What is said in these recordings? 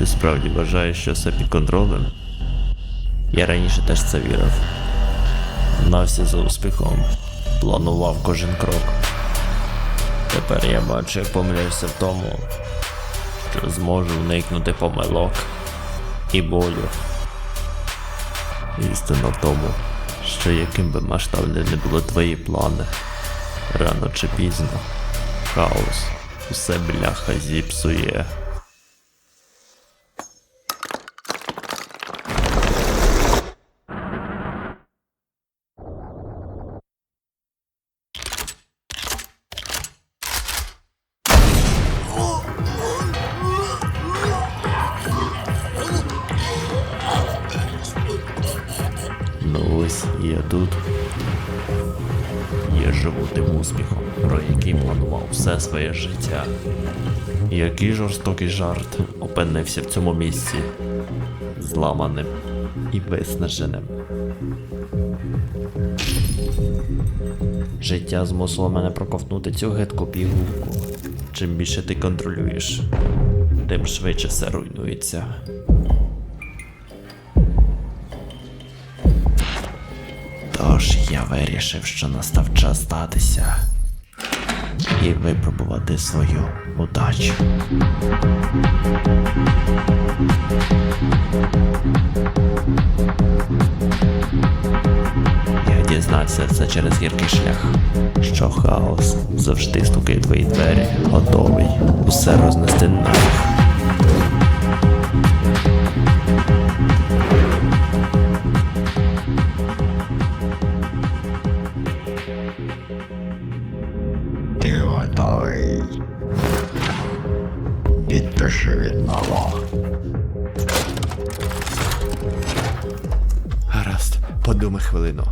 Ти справді вважаєш, що все під контролем? Я раніше теж це вірив. Гнався за успіхом, планував кожен крок. Тепер я бачу, як помиляюся в тому, що зможу уникнути помилок і болю. Істина в тому, що яким би масштабним не були твої плани, рано чи пізно, хаос усе бляха зіпсує. Ну ось я тут. Я живу тим успіхом, про який планував все своє життя. Який жорстокий жарт опинився в цьому місці, зламаним і виснаженим. Життя змусило мене проковтнути цю гидку пігулку. Чим більше ти контролюєш, тим швидше все руйнується. Тож я вирішив, що настав час статися і випробувати свою удачу. Я дізнався це через гіркий шлях, що хаос завжди стукає твої двері, готовий усе рознести нафіг. Подумай хвилину.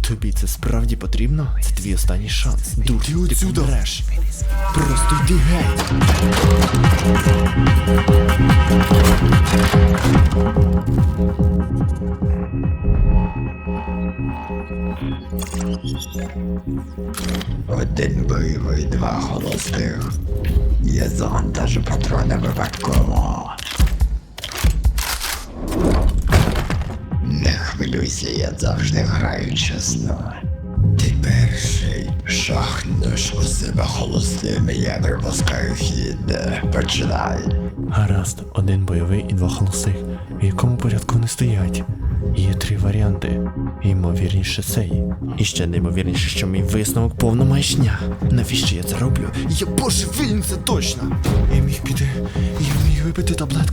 Тобі це справді потрібно? Це твій останній шанс. Дур, ти отсюда. помреш. Просто йди геть. Один бойовий, два холостих. Я завантажу патрони випадково. Хвилюйся, я завжди граю чесно. Ти перший шахнеш у себе холостими, я випускаю хід. Починай. Гаразд, один бойовий і два холостих. В якому порядку вони стоять? Є три варіанти. Ймовірніше цей. І ще неймовірніше, що мій висновок повна маячня. Навіщо я це роблю? Я божевільний, це точно. Я міг піти, я міг випити таблетки,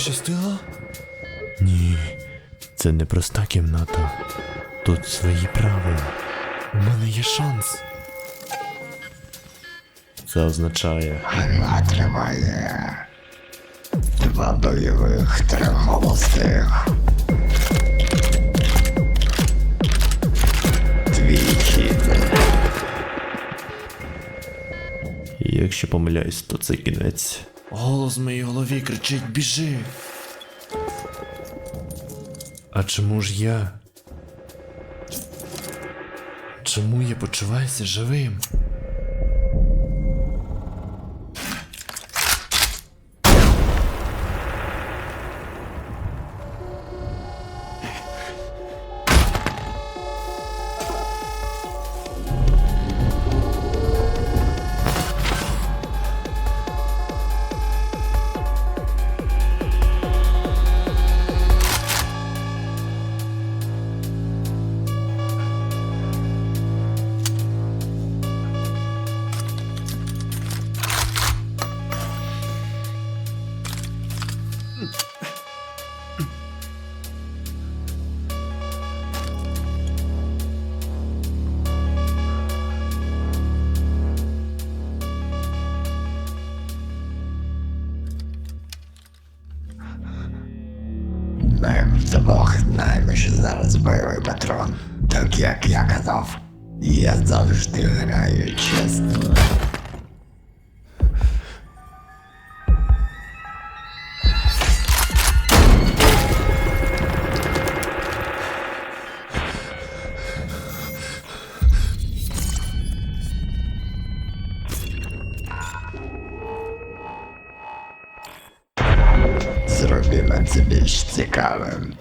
Пощастило? Ні, це не проста кімната. Тут свої правила. У мене є шанс. Це означає. Гра триває. Два бойових, три. Твій хід. Якщо помиляюсь, то це кінець. Голос в моїй голові кричить біжи. А чому ж я? Чому я почуваюся живим? Двох найміше зараз бойовий патрон, так як я казав, я завжди граю чесно. Це більш цікавим.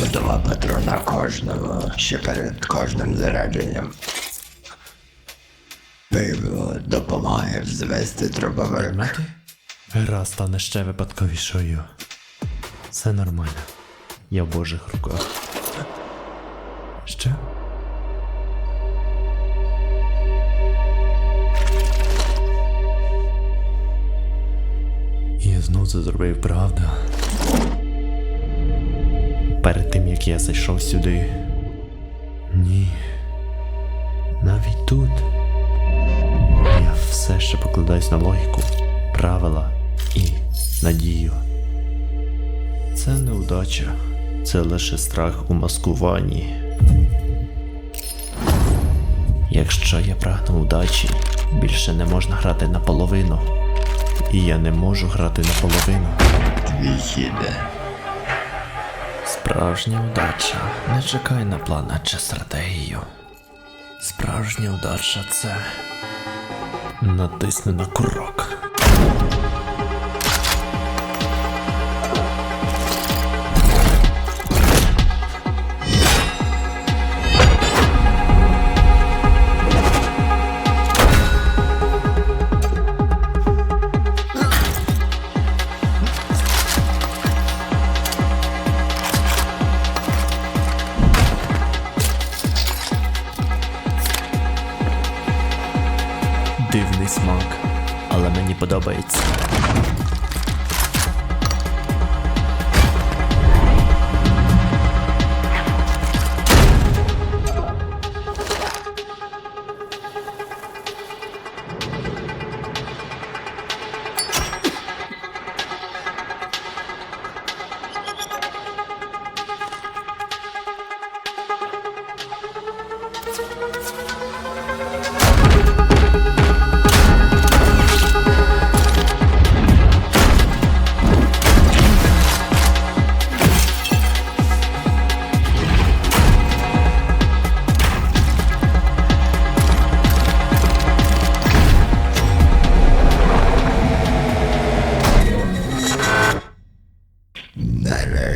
По Два патрона кожному, ще перед кожним зарядженням. Пиво допомагає взвести дробовик. Гра стане ще випадковішою. Все нормально. Я в Божих руках. Що? Я знов це зробив, правда? Перед тим як я зайшов сюди. Ні. Навіть тут. Я все ще покладаюсь на логіку, правила і надію. Це неудача, це лише страх у маскуванні. Якщо я прагну удачі, більше не можна грати наполовину. І я не можу грати наполовину. Хід. Справжня удача. Не чекай на плана чи стратегію. Справжня удача це. Натисни на курок. Дивний смак, але мені подобається.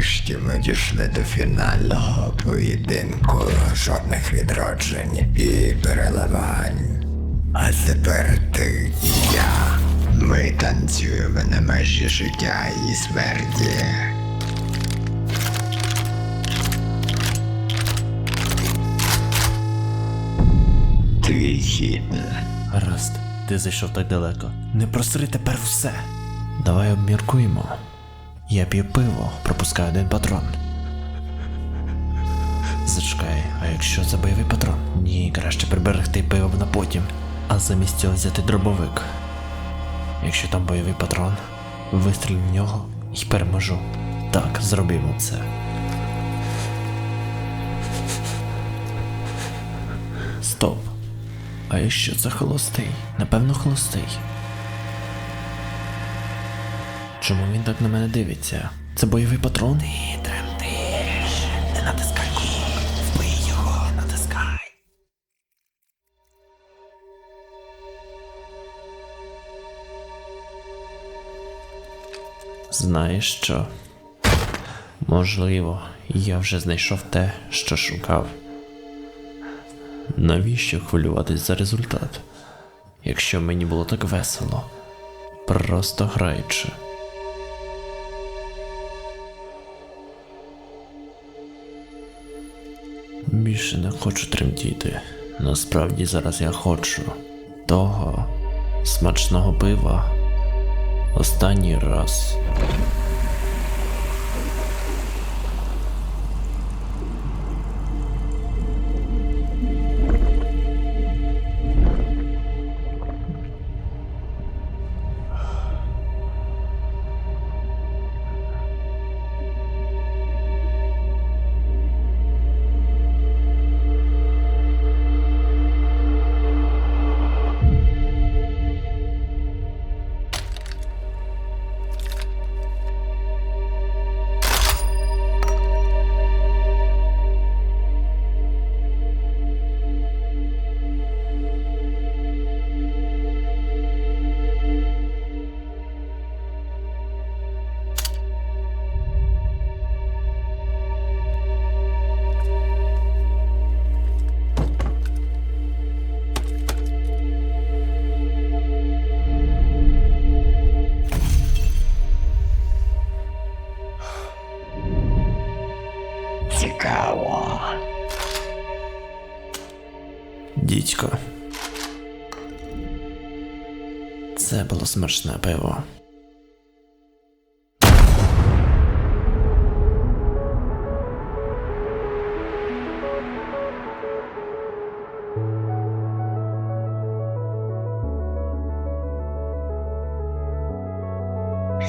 Нарешті ми дійшли до фінального поєдинку. Жодних відроджень і переливань. А тепер ти і я. Ми танцюємо на межі життя і смерті. Твій хід. Гаразд, ти зайшов так далеко. Не просри тепер все. Давай обміркуємо. Я п'ю пиво, пропускаю один патрон. Зачекай, а якщо це бойовий патрон? Ні, краще приберегти пиво на потім, а замість цього взяти дробовик. Якщо там бойовий патрон, вистрілю в нього і переможу. Так, зробимо це. Стоп. А якщо це холостий? Напевно, холостий. Чому він так на мене дивиться? Це бойовий патрон? Ти тремтиш. Не натискай курок. Вбий його. Не натискай. Знаєш що? Можливо, я вже знайшов те, що шукав. Навіщо хвилюватись за результат? Якщо мені було так весело, просто граючи. Більше не хочу тремтіти. Насправді зараз я хочу того смачного пива. Останній раз. Дідько. Це було смачне пиво.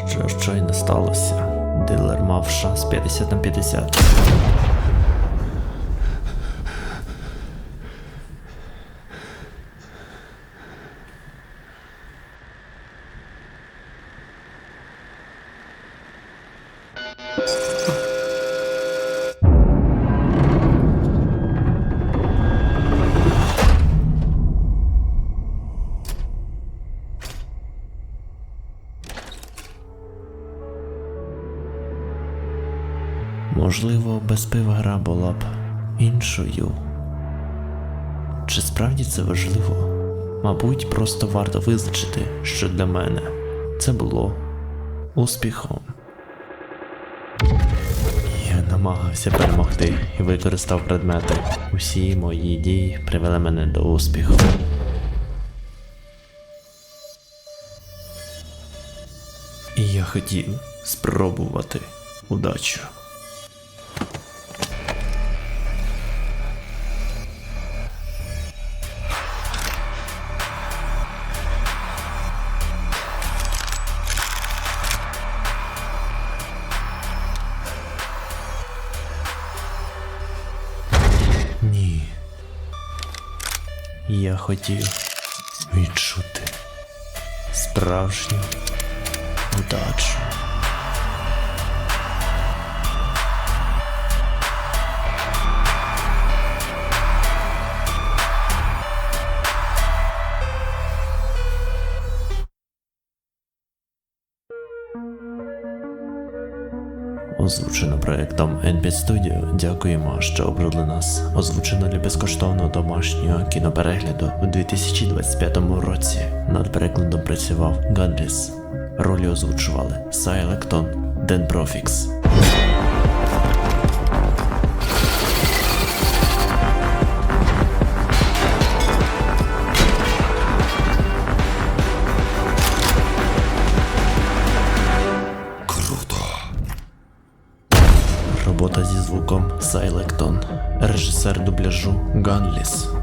Що щойно сталося? Дилер мав шанс 50 на 50. Без пива гра була б іншою. Чи справді це важливо? Мабуть, просто варто визначити, що для мене це було успіхом. Я намагався перемогти і використав предмети. Усі мої дії привели мене до успіху. І я хотів спробувати удачу. Я хотів відчути справжню удачу. Озвучено проектом NP Studio. Дякуємо, що обрали нас. Озвучено для безкоштовного домашнього кіноперегляду у 2025 році. Над перекладом працював Ганріс. Ролі озвучували Сайлектон, Ден Профікс. Сайлектон. Режисер дубляжу Ганліс.